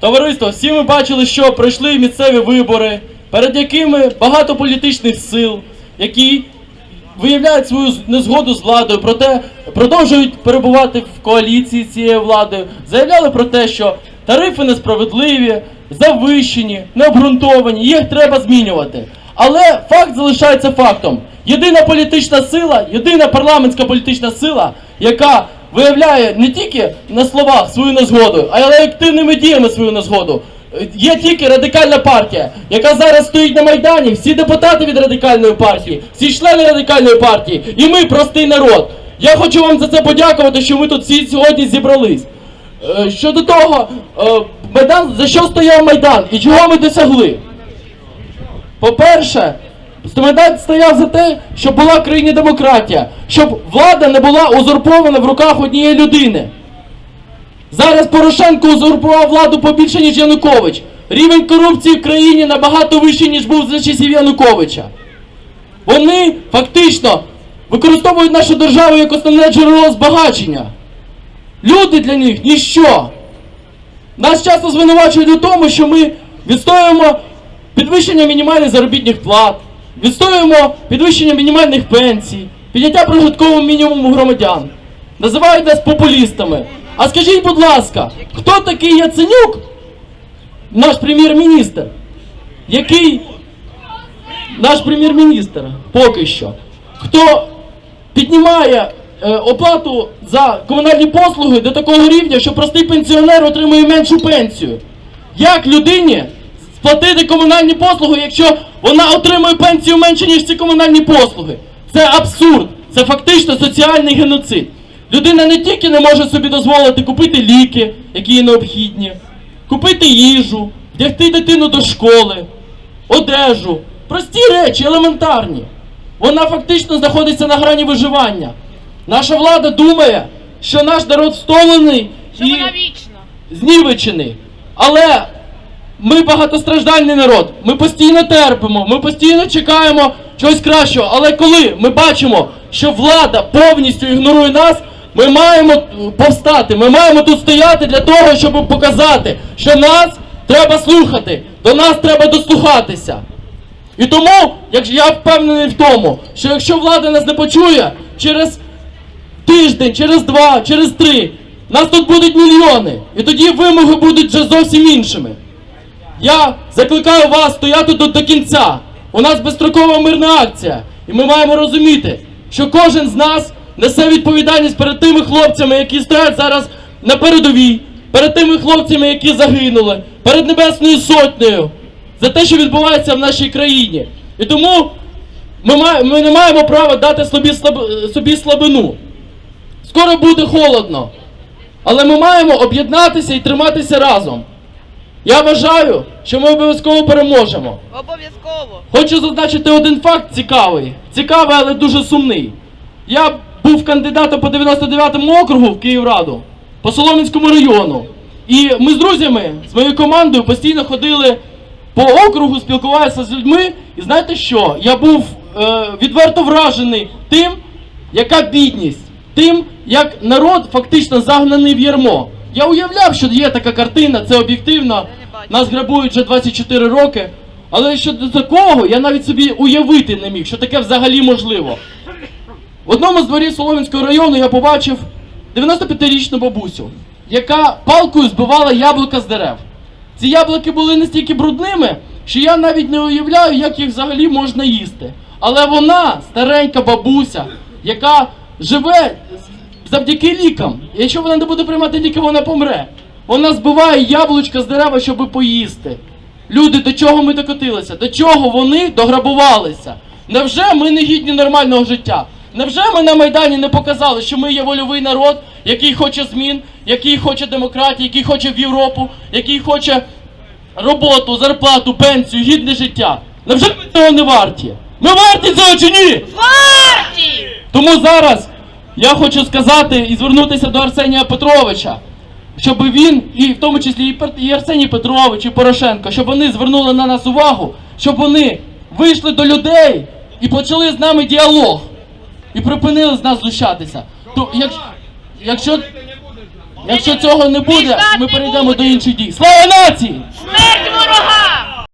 Товариство, всі ми бачили, що пройшли місцеві вибори, перед якими багато політичних сил, які виявляють свою незгоду з владою, проте продовжують перебувати в коаліції з цією владою, заявляли про те, що тарифи несправедливі, завищені, необґрунтовані, їх треба змінювати. Але факт залишається фактом. Єдина політична сила, єдина парламентська політична сила, яка виявляє не тільки на словах свою незгоду, а й активними діями свою незгоду. Є тільки радикальна партія, яка зараз стоїть на майдані. Всі депутати від радикальної партії, всі члени радикальної партії, і ми простий народ. Я хочу вам за це подякувати, що ми тут всі сьогодні зібрались. Е, Щодо того, е, майдан за що стояв майдан і чого ми досягли? По-перше, Майдан стояв за те, щоб була в країні демократія, щоб влада не була узурпована в руках однієї людини. Зараз Порошенко узурпував владу побільше, ніж Янукович. Рівень корупції в країні набагато вищий, ніж був за часів Януковича. Вони фактично використовують нашу державу як основне джерело збагачення. Люди для них ніщо. Нас часто звинувачують у тому, що ми відстоюємо підвищення мінімальних заробітних плат, відстоюємо підвищення мінімальних пенсій, підняття прожиткового мінімуму громадян. Називають нас популістами. А скажіть, будь ласка, хто такий Яценюк, наш прем'єр-міністр, який наш прем'єр-міністр поки що, хто піднімає е, оплату за комунальні послуги до такого рівня, що простий пенсіонер отримує меншу пенсію. Як людині сплатити комунальні послуги, якщо вона отримує пенсію менше, ніж ці комунальні послуги? Це абсурд, це фактично соціальний геноцид. Людина не тільки не може собі дозволити купити ліки, які їй необхідні, купити їжу, вдягти дитину до школи, одежу, прості речі, елементарні. Вона фактично знаходиться на грані виживання. Наша влада думає, що наш народ стомлений Що і вона вічна. знівечений. Але ми багатостраждальний народ. Ми постійно терпимо, ми постійно чекаємо чогось кращого. Але коли ми бачимо, що влада повністю ігнорує нас, ми маємо повстати. Ми маємо тут стояти для того, щоб показати, що нас треба слухати, до нас треба дослухатися. І тому, як я впевнений в тому, що якщо влада нас не почує, через тиждень, через два, через три, нас тут будуть мільйони. І тоді вимоги будуть вже зовсім іншими. Я закликаю вас стояти тут до кінця. У нас безстрокова мирна акція. І ми маємо розуміти, що кожен з нас несе відповідальність перед тими хлопцями, які стоять зараз на передовій, перед тими хлопцями, які загинули, перед Небесною Сотнею, за те, що відбувається в нашій країні. І тому ми, має- ми не маємо права дати собі, слаб- собі слабину. Скоро буде холодно. Але ми маємо об'єднатися і триматися разом. Я вважаю, що ми обов'язково переможемо. Обов'язково. Хочу зазначити один факт цікавий. Цікавий, але дуже сумний. Я був кандидатом по 99-му округу в Київраду, по Солом'янському району. І ми з друзями, з моєю командою постійно ходили по округу, спілкувалися з людьми. І знаєте що? Я був е, відверто вражений тим, яка бідність, тим, як народ фактично загнаний в ярмо. Я уявляв, що є така картина, це об'єктивно. Нас грабують вже 24 роки. Але щодо такого я навіть собі уявити не міг, що таке взагалі можливо. В одному з дворів Солом'янського району я побачив 95-річну бабусю, яка палкою збивала яблука з дерев. Ці яблуки були настільки брудними, що я навіть не уявляю, як їх взагалі можна їсти. Але вона, старенька бабуся, яка живе завдяки лікам. Якщо вона не буде приймати ліки, вона помре. Вона збиває яблучка з дерева, щоб поїсти. Люди, до чого ми докотилися? До чого вони дограбувалися? Невже ми не гідні нормального життя? Невже ми на Майдані не показали, що ми є вольовий народ, який хоче змін, який хоче демократії, який хоче в Європу, який хоче роботу, зарплату, пенсію, гідне життя? Невже ми цього не варті? Ми варті цього чи ні? Варті! Тому зараз я хочу сказати і звернутися до Арсенія Петровича, щоб він, і в тому числі і Арсеній Петрович, і Порошенко, щоб вони звернули на нас увагу, щоб вони вийшли до людей і почали з нами діалог. І припинили з нас знущатися. То, як, якщо, Якщо цього не буде, ми перейдемо до інших дій. Слава нації! Смерть